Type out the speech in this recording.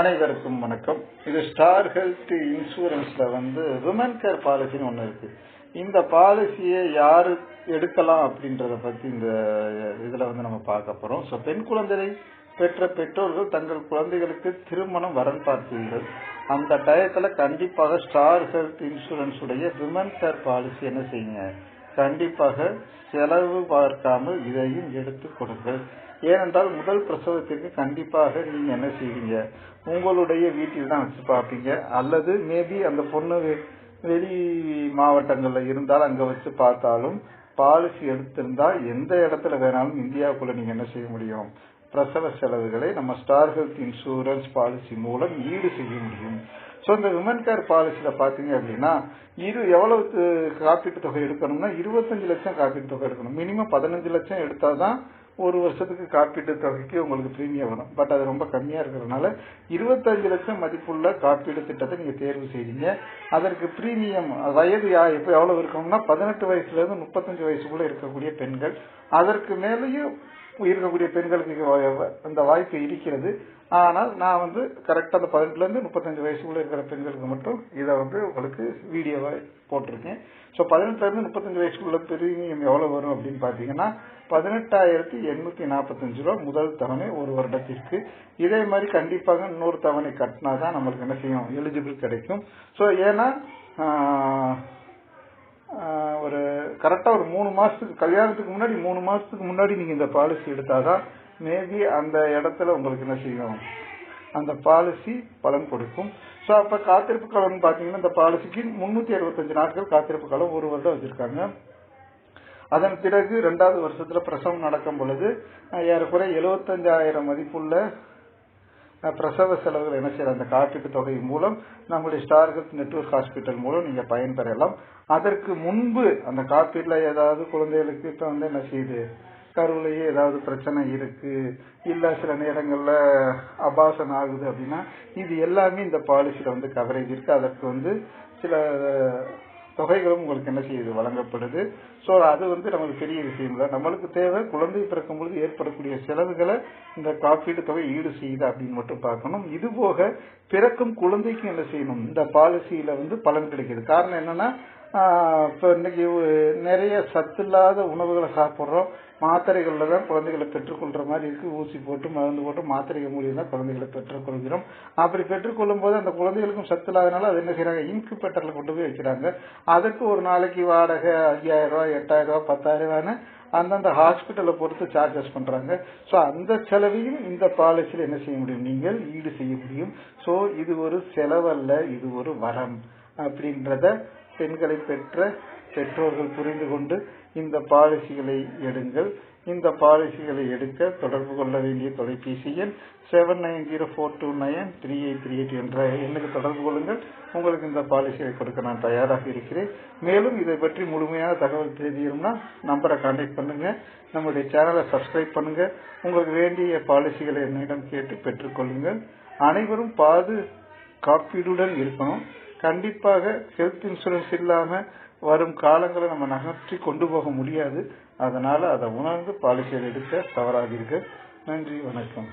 அனைவருக்கும் வணக்கம். இது ஸ்டார் ஹெல்த் இன்சூரன்ஸ்ல வந்து விமன் கேர் பாலிசின்னு ஒன்று இருக்கு. இந்த பாலிசியை யாரு எடுக்கலாம் அப்படின்றத பத்தி இந்த இதுல வந்து நம்ம பார்க்க போறோம். ஸோ பெண் குழந்தையை பெற்ற பெற்றோர்கள் தங்கள் குழந்தைகளுக்கு திருமணம் வரன் பார்த்தீர்கள் அந்த டயத்துல கண்டிப்பாக ஸ்டார் ஹெல்த் இன்சூரன்ஸ் உடைய விமன் கேர் பாலிசி என்ன செய்யுங்க? கண்டிப்பாக செலவு பார்க்காமல் இதையும் எடுத்து கொடுங்கள். ஏனென்றால் முதல் பிரசவத்திற்கு கண்டிப்பாக நீங்க என்ன செய்வீங்க? உங்களுடைய வீட்டில் தான் வச்சு பார்ப்பீங்க. அல்லது மேபி அந்த பொண்ணு வெளி மாவட்டங்கள்ல இருந்தால் அங்க வச்சு பார்த்தாலும் பாலிசி எடுத்திருந்தா எந்த இடத்துல வேணாலும் இந்தியாவுக்குள்ள நீங்க என்ன செய்ய முடியும்? பிரசவ செலவுகளை நம்ம ஸ்டார் ஹெல்த் இன்சூரன்ஸ் பாலிசி மூலம் ஈடு செய்ய முடியும். ஸோ இந்த விமன் கேர் பாலிசியில் பார்த்தீங்க அப்படின்னா இரு எவ்வளவு காப்பீட்டு தொகை எடுக்கணும்னா இருபத்தஞ்சு லட்சம் காப்பீட்டு தொகை எடுக்கணும். மினிமம் பதினஞ்சு லட்சம் எடுத்தால் தான் ஒரு வருஷத்துக்கு காப்பீட்டு தொகைக்கு உங்களுக்கு ப்ரீமியம் வரும். பட் அது ரொம்ப கம்மியாக இருக்கிறதுனால இருபத்தஞ்சு லட்சம் மதிப்புள்ள காப்பீடு திட்டத்தை நீங்கள் தேர்வு செய்றீங்க. அதற்கு ப்ரீமியம் வயது யா இப்போ எவ்வளோ இருக்கணும்னா பதினெட்டு வயசுலேருந்து முப்பத்தஞ்சு வயசுக்குள்ளே இருக்கக்கூடிய பெண்கள். அதற்கு மேலேயும் இருக்கக்கூடிய பெண்களுக்கு அந்த வாய்ப்பு இருக்கிறது. ஆனால் நான் வந்து கரெக்டாக அந்த பதினெட்டுலேருந்து முப்பத்தஞ்சு வயசுக்குள்ள இருக்கிற பெண்களுக்கு மட்டும் இதை வந்து உங்களுக்கு வீடியோவா போட்டிருக்கேன். ஸோ பதினெட்டுலேருந்து முப்பத்தஞ்சு வயசுக்குள்ள பிரீமியம் எவ்வளோ வரும் அப்படின்னு பார்த்தீங்கன்னா பதினெட்டாயிரத்தி எண்ணூற்றி நாற்பத்தஞ்சு ரூபா முதல் தவணை ஒரு வருடத்திற்கு. இதே மாதிரி கண்டிப்பாக இன்னொரு தவணை கட்டினா தான் நம்மளுக்கு என்ன செய்யும்? எலிஜிபிள் கிடைக்கும். ஸோ ஏன்னா ஒரு கரெக்டா ஒரு மூணு மாசத்துக்கு கல்யாணத்துக்கு முன்னாடி மூணு மாசத்துக்கு முன்னாடி நீங்க இந்த பாலிசி எடுத்தாதான் மேபி அந்த இடத்துல உங்களுக்கு என்ன செய்யும்? அந்த பாலிசி பலன் கொடுக்கும். ஸோ அப்ப காத்திருப்பு காலம் பாத்தீங்கன்னா இந்த பாலிசிக்கு முன்னூத்தி அறுபத்தஞ்சு நாட்கள் காத்திருப்பு காலம் ஒரு வருடம் வச்சிருக்காங்க. அதன் பிறகு ரெண்டாவது வருஷத்துல பிரசவம் நடக்கும் பொழுது ஏறக்குறைய எழுபத்தஞ்சாயிரம் மதிப்புள்ள பிரசவ செலவுகள் என்ன செய்யலாம்? அந்த காப்பீட்டு தொகை மூலம் நம்முடைய ஸ்டார் ஹெல்த் நெட்ஒர்க் ஹாஸ்பிட்டல் மூலம் நீங்க பயன்பெறலாம். அதற்கு முன்பு அந்த காப்பீட்டுல ஏதாவது குழந்தைகளுக்கு இப்ப வந்து என்ன செய்யுது? கருவிலேயே ஏதாவது பிரச்சனை இருக்கு. இல்ல சில நேரங்கள்ல அபாசன் ஆகுது அப்படின்னா இது எல்லாமே இந்த பாலிசியில வந்து கவரேஜ் இருக்கு. அதற்கு வந்து சில தொகைகளும் உங்களுக்கு என்ன செய்யுது வழங்கப்படுது. ஸோ அது வந்து நமக்கு பெரிய விஷயம் இல்லை நம்மளுக்கு தேவை குழந்தை பிறக்கும் பொழுது ஏற்படக்கூடிய செலவுகளை இந்த காப்பீடு தொகை ஈடு செய்யுது அப்படின்னு மட்டும் பார்க்கணும். இது போக பிறக்கும் குழந்தைக்கு என்ன செய்யணும்? இந்த பாலிசியில வந்து பலன் கிடைக்கிது. காரணம் என்னன்னா இப்போ இன்னைக்கு நிறைய சத்தில்லாத உணவுகளை சாப்பிட்றோம். மாத்திரைகளில் தான் குழந்தைகளை பெற்றுக்கொள்கிற மாதிரி இருக்குது ஊசி போட்டு மருந்து போட்டு மாத்திரைகள் மூலியம் தான் குழந்தைகளை பெற்றுக்கொள்கிறோம். அப்படி பெற்றுக்கொள்ளும் போது அந்த குழந்தைகளுக்கும் சத்து இல்லாதனால அது என்ன செய்யறாங்க பெட்டரில் கொண்டு போய் வைக்கிறாங்க. அதுக்கு ஒரு நாளைக்கு வாடகை ஐயாயிரம் ரூபாய் எட்டாயிரம் ரூபாய் பத்தாயிரம் ரூபான்னு அந்தந்த ஹாஸ்பிட்டலை பொறுத்து சார்ஜஸ் பண்ணுறாங்க ஸோ அந்த செலவையும் இந்த பாலிசியில் என்ன செய்ய முடியும்? நீங்கள் ஈடு செய்ய முடியும். ஸோ இது ஒரு செலவல்ல இது ஒரு வரம். அப்படின்றத பெண்களை பெற்ற பெற்றோர்கள் புரிந்து கொண்டு இந்த பாலிசிகளை எடுங்கள். இந்த பாலிசிகளை எடுக்க தொடர்பு கொள்ள வேண்டிய தொலைபேசி எண் seven nine zero four two nine three eight three eight என்ற எண்ணுக்கு தொடர்பு கொள்ளுங்கள். உங்களுக்கு இந்த பாலிசியை கொடுக்க நான் தயாராக இருக்கிறேன். மேலும் இதை பற்றி முழுமையான தகவல் தெரியணும்னா நம்பரை கான்டாக்ட் பண்ணுங்கள் நம்முடைய சேனலை சப்ஸ்கிரைப் பண்ணுங்கள் உங்களுக்கு வேண்டிய பாலிசிகளை என்னிடம் கேட்டு பெற்றுக்கொள்ளுங்கள். அனைவரும் பாது காப்பீடுடன் இருக்கணும். கண்டிப்பாக ஹெல்த் இன்சூரன்ஸ் இல்லாம வரும் காலங்களை நம்ம நகர்த்தி கொண்டு போக முடியாது. அதனால அதை உணர்ந்து பாலிசிகள் எடுக்க தவறாதீர்கள். நன்றி வணக்கம்.